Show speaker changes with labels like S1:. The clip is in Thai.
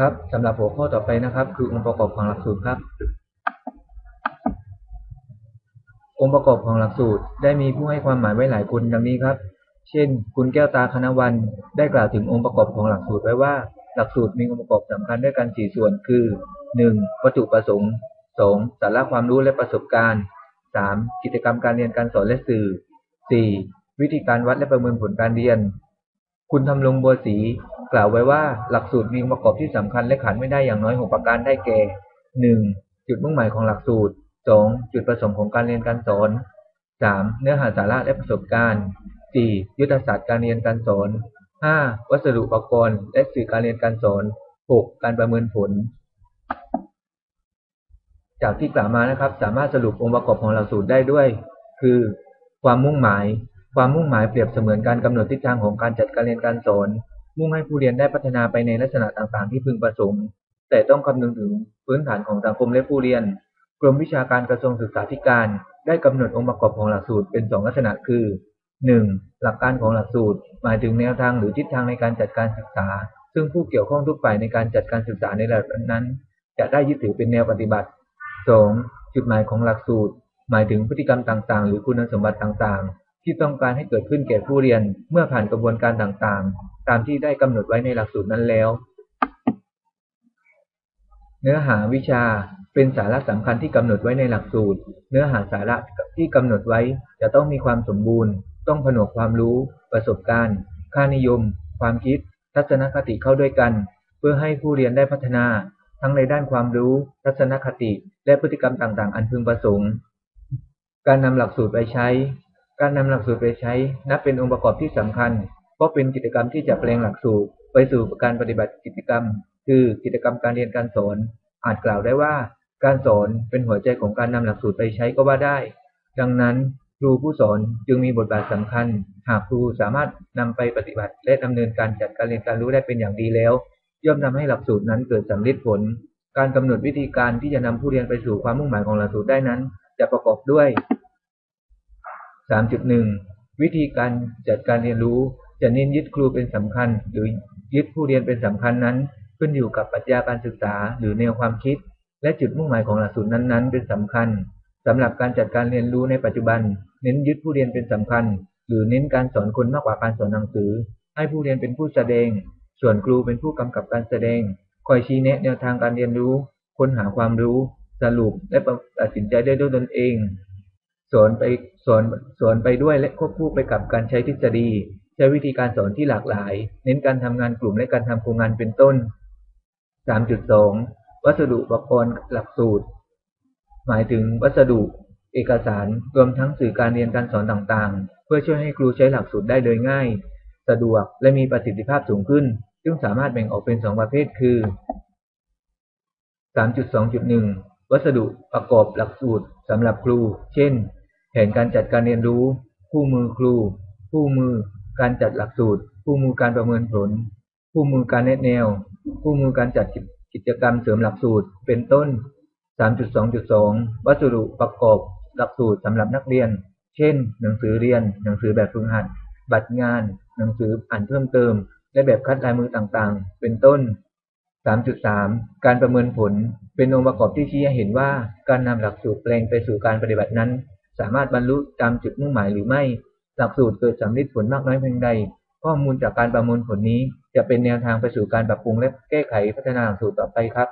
S1: ครับสำหรับหัวข้อต่อไปนะครับ คือองค์ประกอบของหลักสูตรครับ องค์ประกอบของหลักสูตรได้มีผู้ให้ความหมายไว้หลายคนดังนี้ครับ เช่น คุณแก้วตาคณวันได้กล่าวถึงองค์ประกอบของหลักสูตรไว้ว่า หลักสูตรมีองค์ประกอบสำคัญด้วยกันสี่ส่วน คือ 1. วัตถุประสงค์ 2. สาระความรู้และประสบการณ์ 3. กิจกรรมการเรียนการสอนและสื่อ 4. วิธีการวัดและประเมินผลการเรียน คุณทำลงบัวศรีกล่าวไว้ว่าหลักสูตรมีองค์ประกอบที่สำคัญและขาดไม่ได้อย่างน้อยหกประการได้แก่ 1. จุดมุ่งหมายของหลักสูตร 2. จุดประสงค์ของการเรียนการสอน 3. เนื้อหาสาระและประสบการณ์ 4. ยุทธศาสตร์การเรียนการสอน 5. วัสดุอุปกรณ์และสื่อการเรียนการสอน 6. การประเมินผล จากที่กล่าวมานะครับ สามารถสรุปองค์ประกอบของหลักสูตรได้ด้วย คือ ความมุ่งหมาย ความมุ่งหมายเปรียบเสมือนการกำหนดทิศทางของการจัดการเรียนการสอน มุ่งให้ผู้เรียนได้พัฒนาไปในลักษณะต่างๆ ที่พึงประสงค์ แต่ต้องคำนึงถึงพื้นฐานของสังคมและผู้เรียน กรมวิชาการกระทรวงศึกษาธิการ ได้กำหนดองค์ประกอบของหลักสูตรเป็นสองลักษณะคือ 1. หลักการของหลักสูตร หมายถึงแนวทางหรือทิศทางในการจัดการศึกษา ซึ่งผู้เกี่ยวข้องทุกฝ่ายในการจัดการศึกษาในระดับนั้น จะได้ยึดถือเป็นแนวปฏิบัติ 2. จุดหมายของหลักสูตร หมายถึงพฤติกรรมต่างๆ หรือคุณสมบัติต่างๆ ที่ต้องการให้เกิดขึ้นแก่ผู้เรียนเมื่อผ่านกระบวนการต่างๆ ตามที่ได้กำหนดไว้ในหลักสูตรนั้นแล้ว เนื้อหาวิชาเป็นสาระสำคัญที่กำหนดไว้ในหลักสูตร เนื้อหาสาระที่กำหนดไว้จะต้องมีความสมบูรณ์ ต้องผนวกความรู้ ประสบการณ์ ค่านิยม ความคิด ทัศนคติเข้าด้วยกัน เพื่อให้ผู้เรียนได้พัฒนา ทั้งในด้านความรู้ ทัศนคติ และพฤติกรรมต่างๆ อันพึงประสงค์ การนำหลักสูตรไปใช้ การนำหลักสูตรไปใช้นับเป็นองค์ประกอบที่สำคัญ เพราะเป็นกิจกรรมที่จะแปลงหลักสูตรไปสู่การปฏิบัติกิจกรรม คือกิจกรรมการเรียนการสอน อาจกล่าวได้ว่า การสอนเป็นหัวใจของการนำหลักสูตรไปใช้ก็ว่าได้ ดังนั้นครูผู้สอนจึงมีบทบาทสำคัญ หากครูสามารถนำไปปฏิบัติและดำเนินการจัดการเรียนการรู้ได้เป็นอย่างดีแล้ว ย่อมทำให้หลักสูตรนั้นเกิดสำเร็จผล การกำหนดวิธีการที่จะนำผู้เรียนไปสู่ความมุ่งหมายของหลักสูตรได้นั้น จะประกอบด้วย 3.1 วิธีการจัดการเรียนรู้จะเน้นยึดครูเป็นสำคัญ หรือยึดผู้เรียนเป็นสำคัญนั้น ขึ้นอยู่กับปรัชญาการศึกษา หรือแนวความคิด และจุดมุ่งหมายของหลักสูตรนั้นๆ เป็นสำคัญสำหรับการจัดการเรียนรู้ในปัจจุบัน เน้นยึดผู้เรียนเป็นสำคัญ หรือเน้นการสอนคนมากกว่าการสอนหนังสือ ให้ผู้เรียนเป็นผู้แสดง ส่วนครูเป็นผู้กำกับการแสดง คอยชี้แนะแนวทางการเรียนรู้ ค้นหาความรู้ สรุปและตัดสินใจได้ด้วยตนเอง สอนไปสอนสอนไปด้วยและควบคู่ไปกับการใช้ทฤษฎี ใช้วิธีการสอนที่หลากหลาย เน้นการทำงานกลุ่มและการทำโครงงานเป็นต้น 3.2 วัสดุอุปกรณ์หลักสูตร หมายถึงวัสดุเอกสารรวมทั้งสื่อการเรียนการสอนต่างๆ เพื่อช่วยให้ครูใช้หลักสูตรได้โดยง่าย สะดวกและมีประสิทธิภาพสูงขึ้น ซึ่งสามารถแบ่งออกเป็นสองประเภทคือ 3.2.1 วัสดุประกอบหลักสูตรสำหรับครู เช่น แผนการจัดการเรียนรู้ คู่มือครู คู่มือการจัดหลักสูตร คู่มือการประเมินผล คู่มือการแนะแนว คู่มือการจัดกิจกรรมเสริมหลักสูตร เป็นต้น 3.2.2 วัสดุประกอบหลักสูตรสำหรับนักเรียน เช่น หนังสือเรียน หนังสือแบบฝึกหัด บัตรงาน หนังสืออ่านเพิ่มเติม และแบบคัดลายมือต่างๆ เป็นต้น 3.3 การประเมินผล เป็นองค์ประกอบที่ชี้ให้เห็นว่า การนำหลักสูตรแปลงไปสู่การปฏิบัตินั้น สามารถบรรลุตามจุดมุ่งหมายหรือไม่ หลักสูตรเกิดสำเร็จผลมากน้อยเพียงใด ข้อมูลจากการประมวลผลนี้จะเป็นแนวทางไปสู่การปรับปรุงและแก้ไขพัฒนาหลักสูตรต่อไปครับ